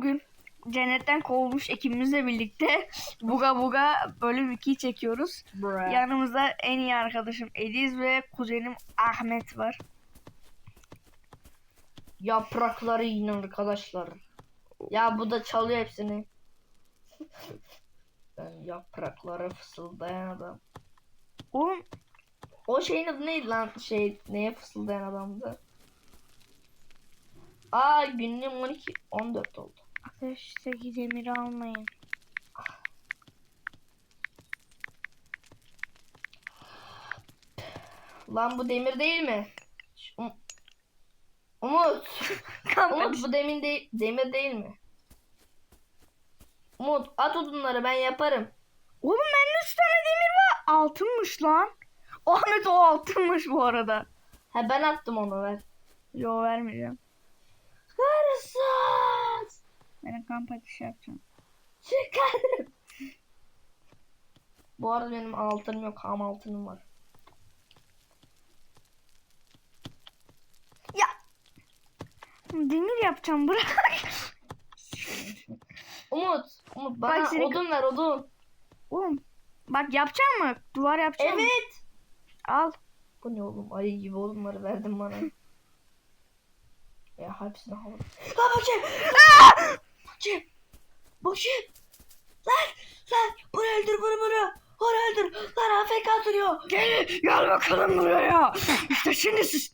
bugün cennetten kovulmuş ekibimizle birlikte buga buga bölüm 2'yi çekiyoruz. Yanımızda en iyi arkadaşım Ediz ve kuzenim Ahmet var. Yaprakları yiyin arkadaşlar. Ya bu da çalıyor hepsini. ben yapraklara fısıldayan adam. Oğlum O şeyin adı neydi lan? Şey neye fısıldayan adamdı? Aa günlüğüm 12 14 oldu. Ateşteki demiri almayın. Lan bu demir değil mi? Um- Umut. Umut bu demin de demir değil mi? Umut at odunları ben yaparım. Oğlum bende 3 tane demir var. Altınmış lan. Ahmet o altınmış bu arada. Ha ben attım onu ver. Yo vermeyeceğim. Hırsız. Ben kamp ateşi yapacağım. Çıkarım. Bu arada benim altınım yok. Ham altınım var. Ya. Demir yapacağım bırak. Umut. Umut bana Bak seni- odun ver odun. Oğlum bak yapacağım mı? Duvar yapacağım mı? Evet. Al. Bu ne oğlum? Ayı gibi odunları verdin bana. ya hepsini havada. Ha bakayım. Bakayım. Bakayım. Lan. Lan. Bunu öldür bunu bunu. Bunu öldür. Lan AFK duruyor. Gel, gel bakalım buraya. İşte şimdi sıç...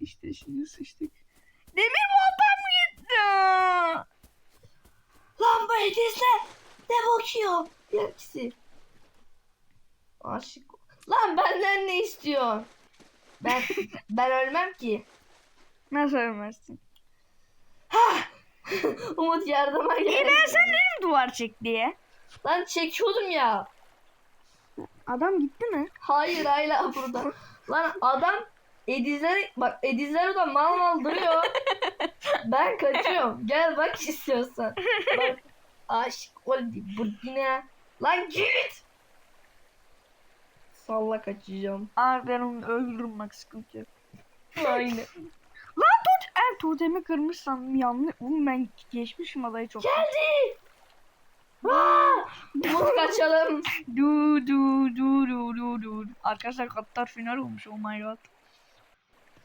İşte şimdi sıçtık. Demir baltam gitti. Lan bu hediyesine ne bakıyor? Hepsi. Aşık. Lan benden ne istiyorsun? Ben ben ölmem ki. Nasıl ölmezsin? Umut yardıma İyi gel. ben sen dedim duvar çek diye. Lan çekiyordum ya. Adam gitti mi? Hayır hala burada. Lan adam Edizler bak Edizler orada mal mal duruyor. ben kaçıyorum. Gel bak istiyorsan. Bak aşık oldu Burkina. Lan git. Salla kaçacağım. Abi ben onu öldürürüm bak sıkıntı yok. Aynen. Lan el totemi kırmışsam yanlış. Oğlum ben geçmişim adayı çok. Geldi. Umut kaçalım. Du du du du du du. Arkadaşlar katlar final olmuş oh my god.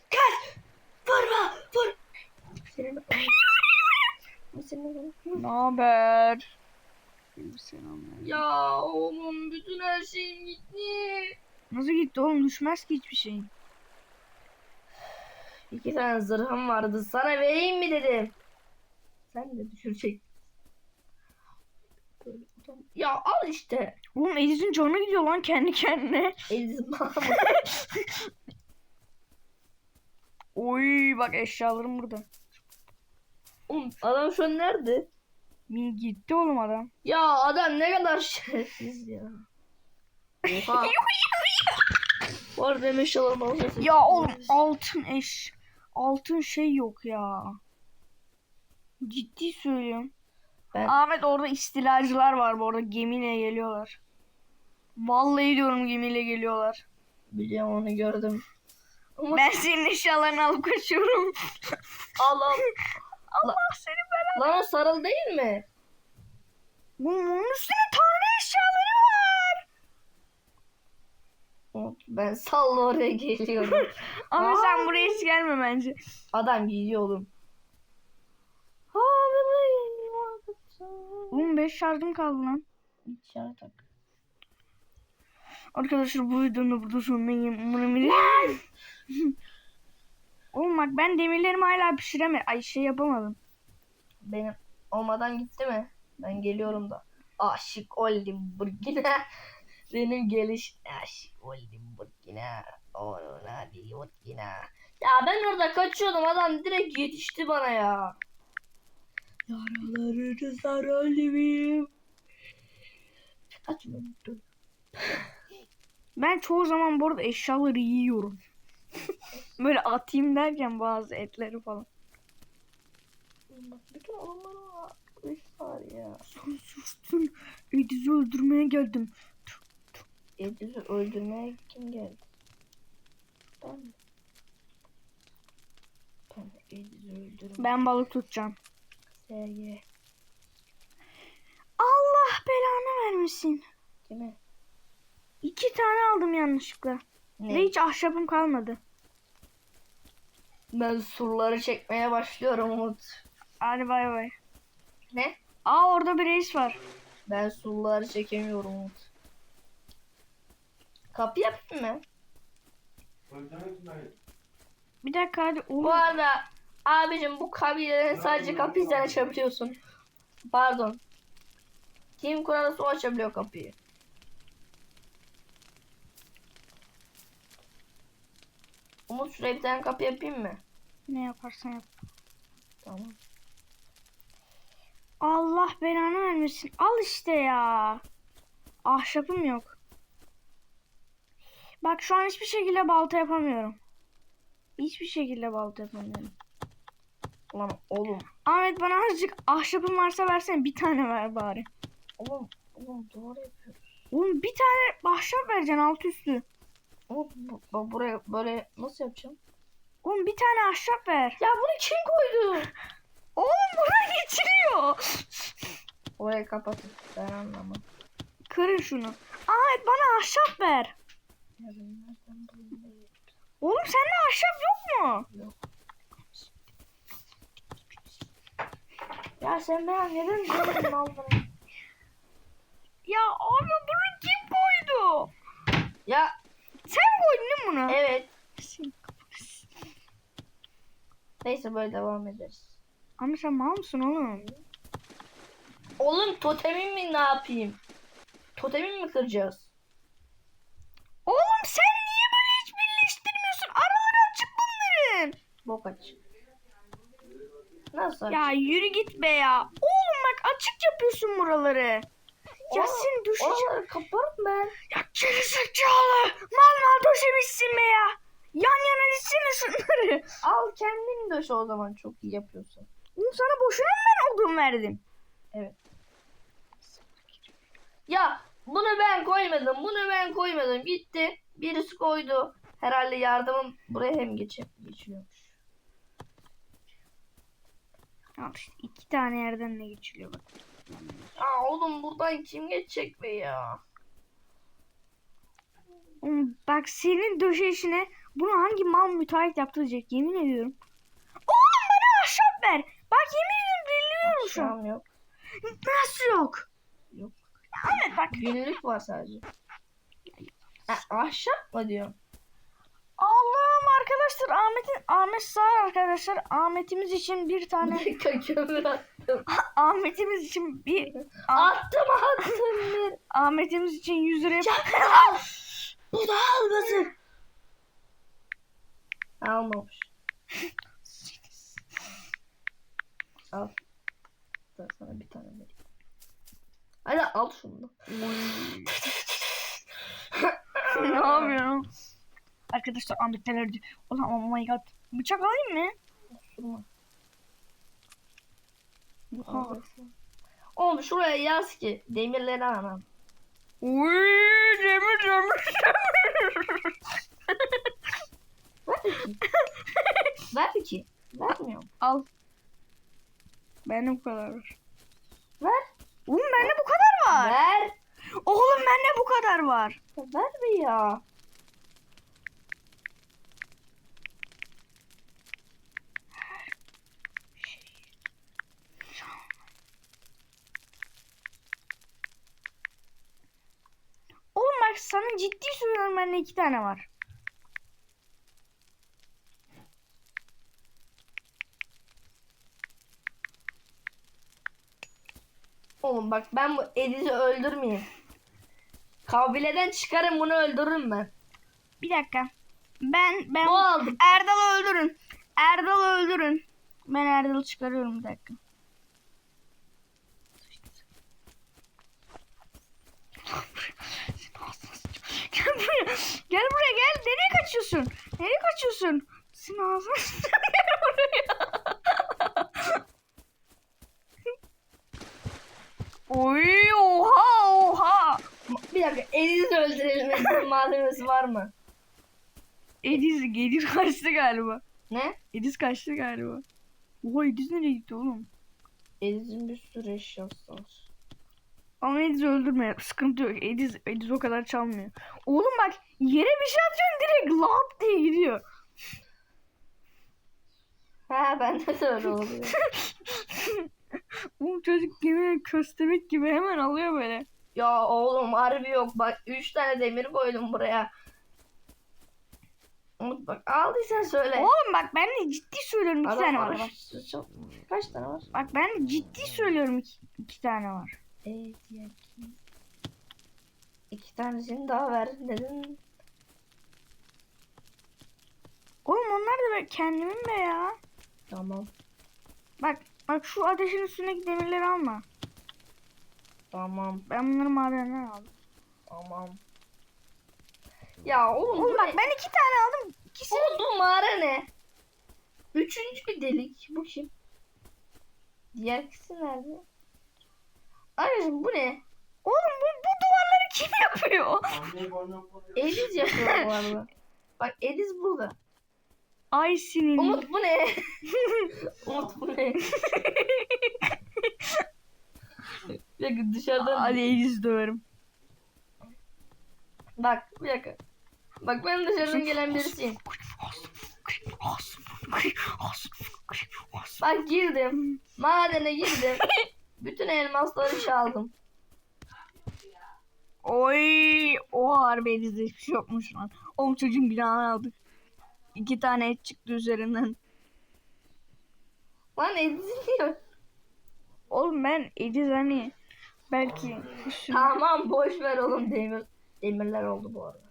Kaç. Vurma. Vur. Ne haber? Selamlar. Ya oğlum bütün her şeyim gitti. Nasıl gitti oğlum düşmez ki hiçbir şey. İki tane zırhım vardı. Sana vereyim mi dedim. Sen de düşürecek. Ya al işte. Oğlum Edis'in canı gidiyor lan kendi kendine. Ediz Mahmut. Oy bak eşyalarım burada. Oğlum adam şu an nerede? Min gitti oğlum adam. Ya adam ne kadar şerefsiz ya. Oha. Benim eşyalarımı alacaksın. Ya oğlum altın eş. Altın şey yok ya. Ciddi söylüyorum. Ben- Ahmet orada istilacılar var bu arada gemiyle geliyorlar. Vallahi diyorum gemiyle geliyorlar. Biliyorum onu gördüm. Ama Ben senin eşyalarını alıp kaçıyorum. al al. Allah seni belanı. Lan o sarıl değil mi? Oğlum onun üstüne tanrı eşyaları Ben salla oraya geliyorum. Ama Aa. sen buraya hiç gelme bence. Adam gidiyor oğlum. Oğlum 5 şarjım kaldı lan. İçeri tak. Arkadaşlar bu videonun da burada sonundayım. Umarım. Oğlum bak ben demirlerimi hala pişiremedim. Ay şey yapamadım. Benim olmadan gitti mi? Ben geliyorum da. Aşık oldum Burkina. Benim geliş aşık oldum Burkina. Onun hadi Burkina. Ya ben orada kaçıyordum adam direkt yetişti bana ya. Yaralarını sarıldım. Kaçma. Ben çoğu zaman bu arada eşyaları yiyorum. Böyle atayım derken bazı etleri falan. Bütün onlara arkadaşlar ya. Sen sustun. Ediz'i öldürmeye geldim. Edil'i öldürmeye kim geldi? Ben mi? Sonra Ediz'i öldürün. Ben balık tutacağım. SG. Allah belanı vermesin. Mi? İki tane aldım yanlışlıkla. Ne? Ve hiç ahşabım kalmadı. Ben surları çekmeye başlıyorum Umut. Hadi bay bay. Ne? Aa orada bir reis var. Ben surları çekemiyorum Umut. Kapı yapayım mı? Bir dakika hadi. Bu Oğlum, arada abicim bu kabilelerin sadece kapıyı sen açabiliyorsun. Pardon. Kim kurarsa o açabiliyor kapıyı. Umut şuraya bir tane kapı yapayım mı? ne yaparsan yap. Tamam. Allah belanı vermesin. Al işte ya. Ahşabım yok. Bak şu an hiçbir şekilde balta yapamıyorum. Hiçbir şekilde balta yapamıyorum. Lan oğlum. Ahmet bana azıcık ahşabım varsa versene bir tane ver bari. Oğlum. Oğlum doğru yapıyoruz. Oğlum bir tane ahşap vereceksin alt üstü. Oğlum bu, bu- buraya böyle nasıl yapacağım? Oğlum bir tane ahşap ver. Ya bunu kim koydu? Oğlum buna geçiriyor. Orayı kapatın. Ben anlamadım. Kırın şunu. Ahmet bana ahşap ver. Ya ben nereden bulayım? Oğlum sende ahşap yok mu? Yok. Ya sen bana neden böyle aldın? Ya abi bunu kim koydu? Ya Sen koydun değil mi bunu? evet. Neyse böyle devam ederiz. Ama sen mal mısın oğlum? Oğlum totemim mi ne yapayım? Totemim mi kıracağız? Oğlum sen niye böyle hiç birleştirmiyorsun? Araları açık bunların. Bok aç. Nasıl aç? Ya yürü git be ya. Oğlum bak açık yapıyorsun buraları. Ya sen düşeceksin. Oraları kaparım ben. Ya gerizekalı. Mal mal döşemişsin be ya. Yan yana dizsene şunları. Al kendin döş o zaman çok iyi yapıyorsun. Oğlum sana boşuna mı ben odun verdim? Evet. Ya bunu ben koymadım. Bunu ben koymadım. Gitti. Birisi koydu. Herhalde yardımım buraya hem geçe geçiyormuş. Al işte iki tane yerden ne geçiliyor bak. Aa oğlum buradan kim geçecek be ya? Oğlum bak senin döşeşine bunu hangi mal müteahhit yaptıracak yemin ediyorum. Oğlum bana ahşap ver. Bak yemin ediyorum deliriyorum şu an yok. Nasıl yok? Yok. Ahmet bak. Günlük var sadece. Ha, ahşap mı diyor? Allah'ım arkadaşlar Ahmet'in Ahmet sağ arkadaşlar Ahmet'imiz için bir tane kömür attım. Ahmet'imiz için bir Ah- Attım attım. Ahmet'imiz için 100 lira al. Bu da almasın. Almamış. Al. Ben sana bir tane vereyim. Hadi al şunu. ne yapıyorum? Arkadaşlar Ahmet neler diyor. Ulan oh my god. Bıçak alayım mı? Oha. Oğlum şuraya yaz ki demirleri anam. Uy, demir demir demir. Ver ki. Vermiyorum. Al. Bu kadar. Ver. Oğlum bu kadar var. Ver. Oğlum bende bu kadar var. Ver bir ya. Oğlum bak sana ciddi söylüyorum bende iki tane var. Oğlum bak ben bu Ediz'i öldürmeyeyim. Kabileden çıkarım bunu öldürürüm ben. Bir dakika. Ben ben. Erdal'ı öldürün. Erdal'ı öldürün. Ben Erdal'ı çıkarıyorum bir dakika. Gel buraya. Gel buraya gel. Nereye kaçıyorsun? Nereye kaçıyorsun? Senin ağzını. Gel buraya. Oy oha oha. Bir dakika Ediz'i öldürelim. Malzemesi var mı? Ediz gelir kaçtı galiba. Ne? Ediz kaçtı galiba. Oha Ediz nereye gitti oğlum? Ediz'in bir sürü eşyası var. Ama Ediz öldürme. Sıkıntı yok. Ediz, Ediz o kadar çalmıyor. Oğlum bak yere bir şey atıyorsun direkt lap diye gidiyor. Ha bende de öyle oluyor. Oğlum çocuk gibi köstebek gibi hemen alıyor böyle. ya oğlum harbi yok. Bak 3 tane demir koydum buraya. Umut bak aldıysan söyle. Oğlum bak ben de ciddi söylüyorum iki Adam tane var. Bak, Çok- Kaç tane var? bak ben de ciddi söylüyorum iki, iki tane var. Evet ya. iki- İki tanesini daha ver dedin. Oğlum onlar da ben kendimin de ya. Tamam. Bak bak şu ateşin üstündeki demirleri alma. Tamam. Ben bunları madenden aldım. Tamam. Ya oğlum, Oğlum bak ne? ben iki tane aldım. İkisi Oğlum bu mağara ne? Üçüncü bir delik. Bu kim? Diğer ikisi nerede? Anneciğim bu ne? Oğlum bu, bu duvarları kim yapıyor? Ediz yapıyor bu arada. Bak Ediz burada. Ay senin. Umut bu ne? Umut bu ne? bir dakika dışarıdan Hadi Ediz döverim. bak bir dakika. Bak ben dışarıdan gelen birisiyim. Bak girdim. Madene girdim. Bütün elmasları çaldım. Oy, o harbi Ediz'de hiçbir şey yokmuş lan. Oğlum çocuğun günahını aldık. İki tane et çıktı üzerinden. Lan Ediz diyor. Oğlum ben Ediz hani belki Tamam boş ver oğlum demir. Demirler oldu bu arada.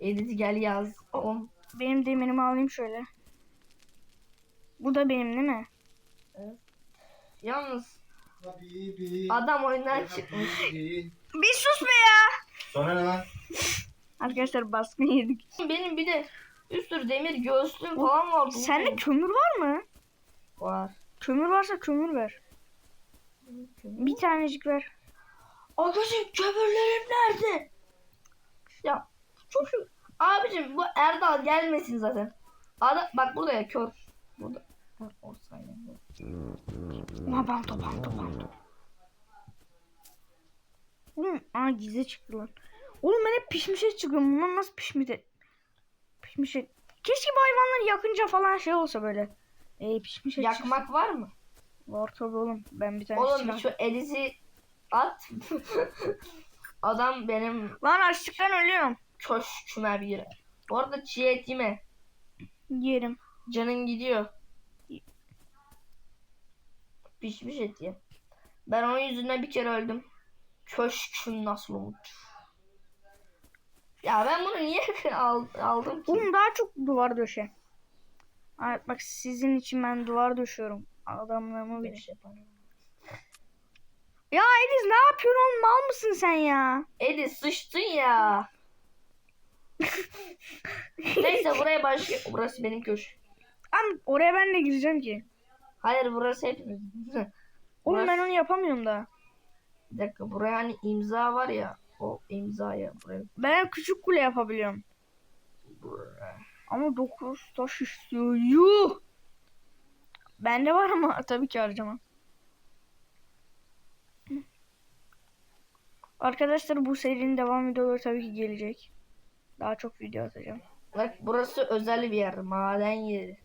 Ediz gel yaz. Oğlum. benim demirimi alayım şöyle. Bu da benim değil mi? Yalnız Habibi. adam oyundan çıkmış. Bir sus be ya. Sonra ne lan? Arkadaşlar baskın yedik. Benim bir de bir sürü demir göğüslüğüm falan vardı. Sende kömür var mı? var. Kömür varsa kömür ver. Bir tanecik ver. Arkadaşım kömürlerim nerede? Ya çok şu abicim bu Erdal gelmesin zaten. Ada bak burada ya kör. Burada. Ha, o sayede bu. Oha banto banto banto. Oğlum aa gizli çıktı lan. Oğlum ben hep pişmiş et çıkıyorum. Bunlar nasıl pişmiş et? Pişmiş et. Keşke bu hayvanları yakınca falan şey olsa böyle. Pişmiş et çıksa. Yakmak var mı? Var tabii oğlum. Ben bir tane Oğlum silah- şu Eliz'i at. Adam benim Lan açlıktan ölüyorum. köşküme bir yere. Bu arada çiğ et yeme. Yerim. Canın gidiyor. Pişmiş et ye. Ben onun yüzünden bir kere öldüm. Köşküm nasıl umut? Ya ben bunu niye al- aldım ki? Oğlum daha çok duvar döşe. Evet bak sizin için ben duvar döşüyorum. Adamlarımı Bir şey. Ya Ediz ne yapıyorsun oğlum? Mal mısın sen ya? Edi sıçtın ya. Neyse buraya başka... Burası benim köşk. Am oraya ben de gireceğim ki. Hayır burası hepimiz. Oğlum Burası- ben onu yapamıyorum da. Bir dakika buraya hani imza var ya. O imzaya buraya. Ben küçük kule yapabiliyorum. buraya. Ama 9 taş istiyor. Yuh! Bende var ama tabii ki harcamam. Arkadaşlar bu serinin devam videoları tabii ki gelecek. Daha çok video atacağım. Bak burası özel bir yer. Maden yeri.